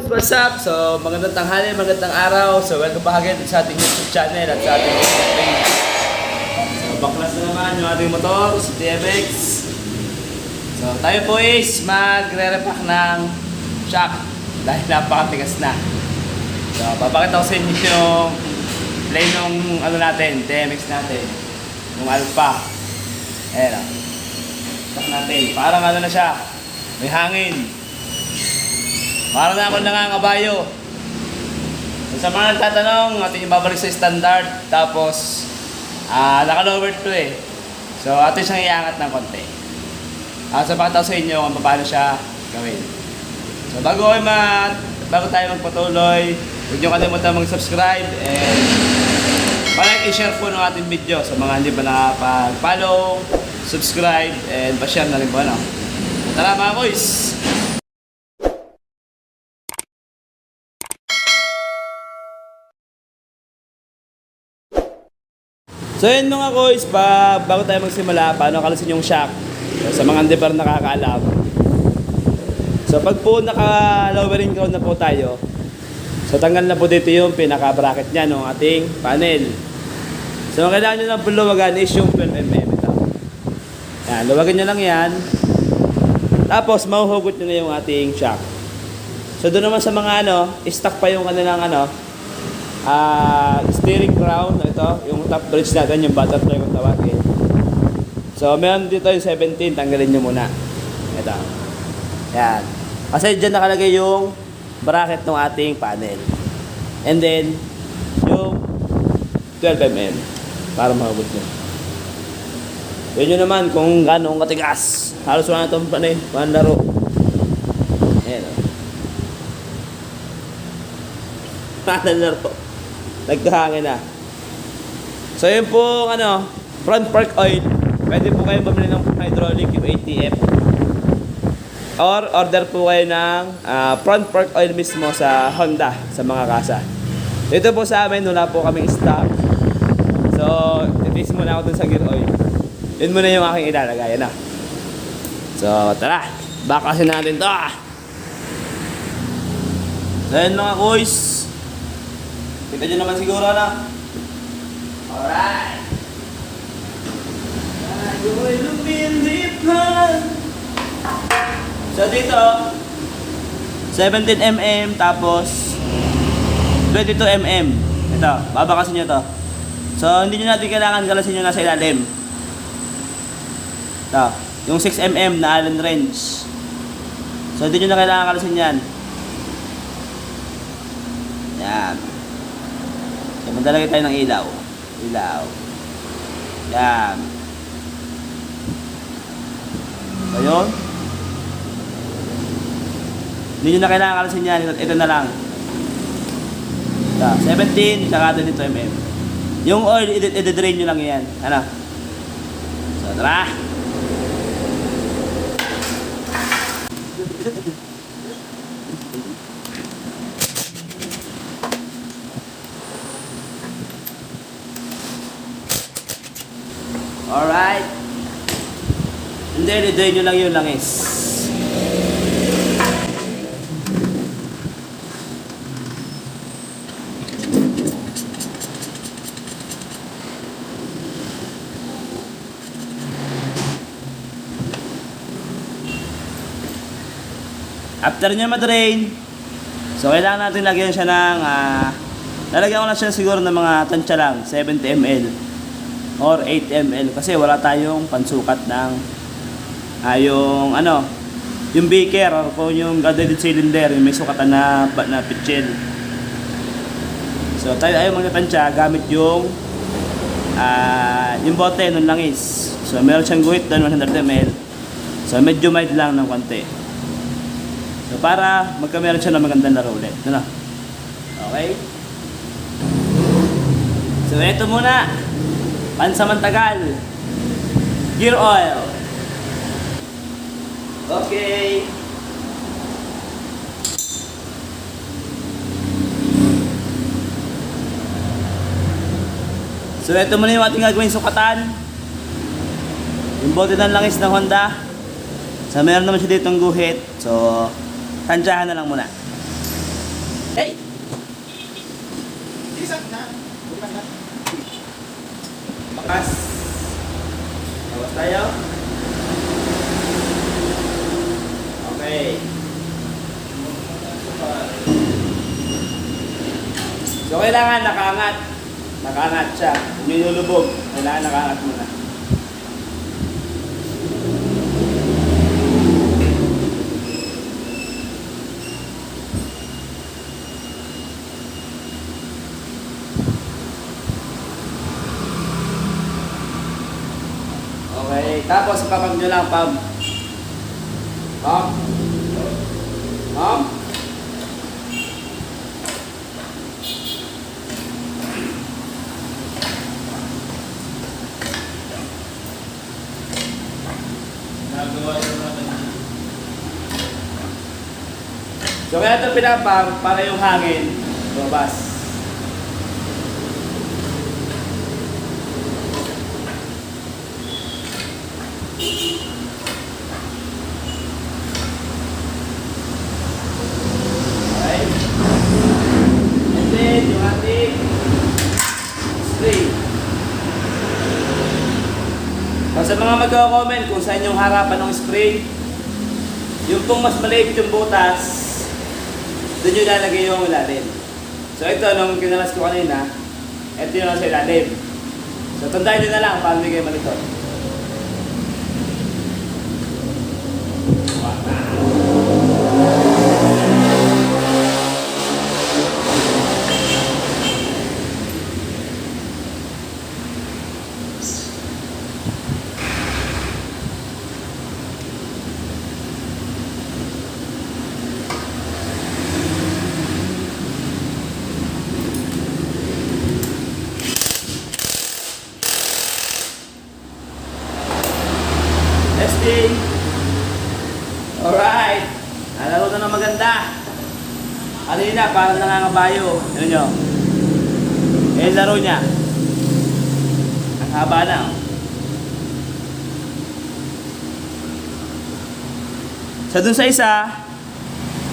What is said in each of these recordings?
boys, what's up? So, magandang tanghali, magandang araw. So, welcome back again sa ating YouTube channel at sa ating Facebook page. So, baklas na naman yung ating motor, si TMX. So, tayo po is magre-repack ng shock dahil napakatigas na. So, papakita ko sa inyo yung plane ng ano natin, TMX natin. Yung Alpha. Ayan o. Shock natin. Parang ano na siya, may hangin. Para na ako nangangabayo. Sa mga nagtatanong, ating ibabalik sa standard. Tapos, ah naka-lower to eh. So, atin siyang iangat ng konti. Ah, so, pakita sa inyo kung paano siya gawin. So, bago, kayo ma bago tayo magpatuloy, huwag niyo kalimutan mag-subscribe and palike i-share po ng ating video sa mga hindi pa nakapag-follow, subscribe, and pa-share na rin po. Ano? Tara mga boys! So yun mga boys, pa, bago tayo magsimula, paano kalasin yung shock? Sa mga hindi pa rin nakakaalam. So pag po naka-lowering ground na po tayo, so tanggal na po dito yung pinaka-bracket niya ng ating panel. So ang kailangan nyo lang po luwagan is yung 12mm ito. Yan, luwagan nyo lang yan. Tapos mahuhugot nyo na yung ating shock. So doon naman sa mga ano, stock pa yung kanilang ano, ah steering crown, ito, yung top bridge natin, yung butterfly kung tawagin. So, meron dito yung 17, tanggalin nyo muna. Ito. Yan. Kasi dyan nakalagay yung bracket ng ating panel. And then, yung 12mm para mahugot nyo. Yun nyo naman kung gano'ng katigas. Halos wala na itong panay, panlaro. Ayan o. Panlaro. Nagkahangin na. So yun po, ano, front park oil. Pwede po kayo bumili ng hydraulic yung ATF. Or order po kayo ng ah, front park oil mismo sa Honda, sa mga kasa. Dito po sa amin, wala po kaming stock. So, i-fix muna ako dun sa gear oil. Yun muna yung aking ilalagay, na. So, tara. Bakasin natin to. So, yun mga boys. Kita nyo naman siguro na. Alright. Ako'y lumilipan. So dito, 17mm tapos 22mm. Ito, babakasin nyo to. So hindi nyo natin kailangan galasin nyo nasa ilalim. Ito, yung 6mm na Allen wrench. So hindi nyo na kailangan kalasin yan. Yan. Yan, magdalagay tayo ng ilaw. Ilaw. Yan. Ayun. Hindi nyo na kailangan kalasin yan. Ito, ito na lang. Ito, 17, saka 22 mm. Yung oil, i-drain nyo lang yan. Ano? So, tara! Alright. And then, i-drain nyo lang yung langis. After nyo ma-drain, so kailangan natin lagyan siya ng, ah, lalagyan ko na siya siguro ng mga tansya lang, 70 ml or 8 ml kasi wala tayong pansukat ng ah, yung ano yung beaker or kung yung gathered cylinder yung may sukatan na, na pitchel so tayo ayaw magtatansya gamit yung ah, yung bote ng langis. So meron siyang guhit doon 100 ml so medyo mild lang ng konti. So para magkameron siya ng magandang laro ulit. Ano? okay. So ito muna. Pansamantagal. Gear oil okay so ito muna yung ating gagawin sukatan yung bote ng langis ng Honda so meron naman siya ditong guhit so tansyahan na lang muna Hey! Isak na. Bukan na. Bakas. Bawas tayo. Okay. So, kailangan nakaangat. Nakaangat siya. Nilulubog, kailangan nakaangat muna. Okay. Tapos, papag nyo lang, pam. Pam. Pam. Nagawa yung natin. Ito pinapang para yung hangin lumabas. Sa mga magko-comment kung saan yung harapan ng spray, yung pong mas maliit yung butas, doon yung lalagay yung ilalim. So ito, nung kinalas ko kanina, ito yung nasa ilalim. So tandaan nyo na lang paano bigay malito. Alright! Nalaro na ng maganda. Kanina, parang nangangabayo. Ano nyo? Eh, laro niya. Ang haba na. oh. So, dun sa isa,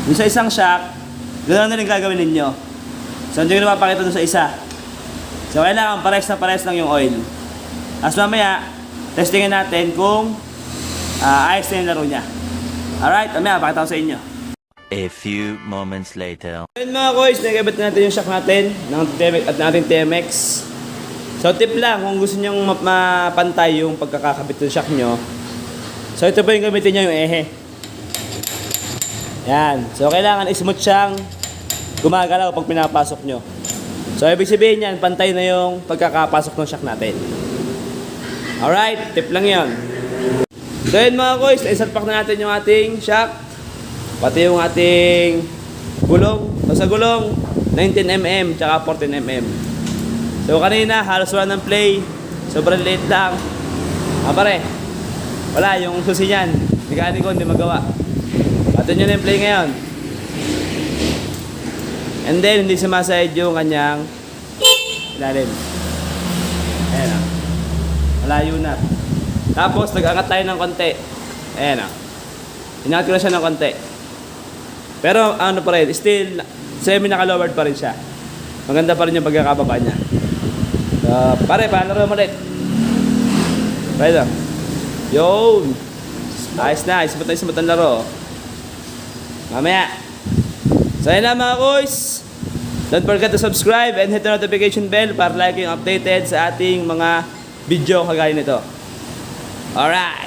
dun sa isang shock, gano'n na rin gagawin ninyo. So, hindi ko na dun sa isa. So, kailangan pares na pares lang yung oil. Tapos mamaya, testingin natin kung ah, ayos na yung laro niya. Alright, mamaya, pakita ko sa inyo. A few moments later. Ayun mga boys, nagabit natin yung shock natin ng TMX at nating TMX. So tip lang, kung gusto nyo ma- mapantay yung pagkakakabit ng shock nyo, so ito po yung gamitin nyo yung ehe. Yan. So kailangan smooth siyang gumagalaw pag pinapasok nyo. So ibig sabihin yan, pantay na yung pagkakapasok ng shock natin. Alright, tip lang yon. So yun mga boys, isalpak na natin yung ating shock. Pati yung ating gulong. So sa gulong, 19mm tsaka 14mm. So kanina, halos wala ng play. Sobrang late lang. Ah pare, wala yung susi niyan. Mekaniko hindi magawa. Pati nyo na yung play ngayon. And then, hindi sumasayad yung kanyang ilalim. Ayan ah. Malayo na. Tapos, nag-angat tayo ng konti. Ayan ah. Inangat ko na siya ng konti. Pero ano pa rin, still, semi naka-lowered pa rin siya. Maganda pa rin yung pagkakababa niya. So, pare, palaro mo ulit. Pare lang. Yun! Ayos na, mo tayo sa matang laro. Mamaya. So, yun na mga boys. Don't forget to subscribe and hit the notification bell para lagi yung updated sa ating mga video kagaya nito. Alright!